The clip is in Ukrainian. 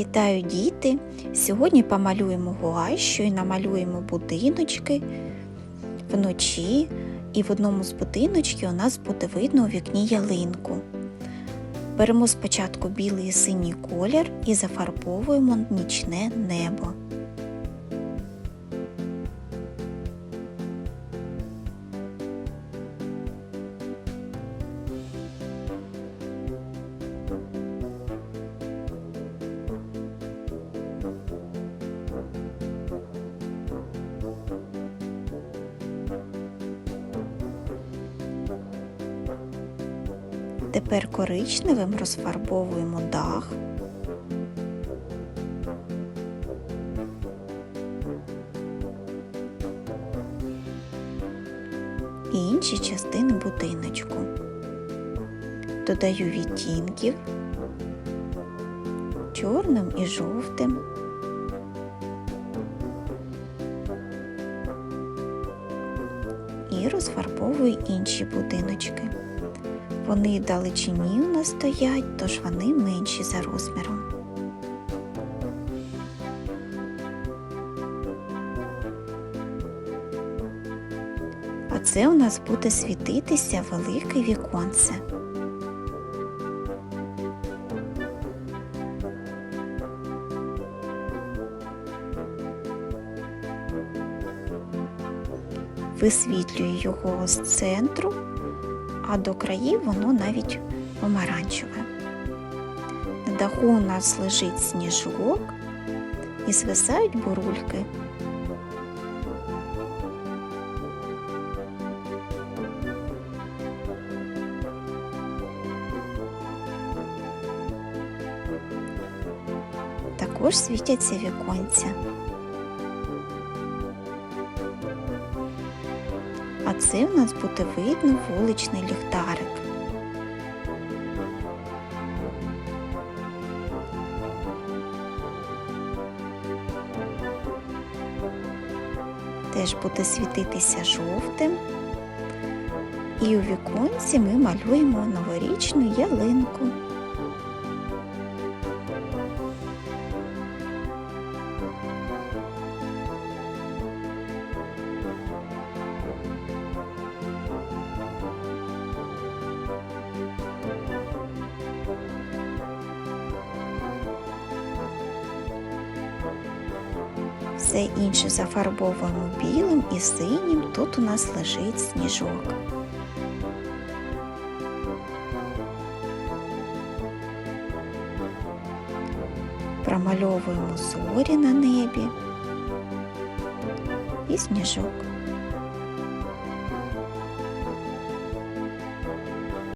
Вітаю діти! Сьогодні помалюємо гуащу і намалюємо будиночки вночі. І в одному з будиночків у нас буде видно у вікні ялинку. Беремо спочатку білий і синій колір і зафарбовуємо нічне небо. Тепер коричневим розфарбовуємо дах. І інші частини будиночку. Додаю відтінків чорним і жовтим. І розфарбовую інші будиночки. Вони далечині у нас стоять, тож вони менші за розміром. А це у нас буде світитися велике віконце. Висвітлюю його з центру а до країв воно навіть помаранчеве. На даху у нас лежить сніжок і свисають бурульки. Також світяться віконця. А це в нас буде видно вуличний ліхтарик. Теж буде світитися жовтим. І у віконці ми малюємо новорічну ялинку. Все інше зафарбовуємо білим і синім, тут у нас лежить сніжок. Промальовуємо зорі на небі і сніжок.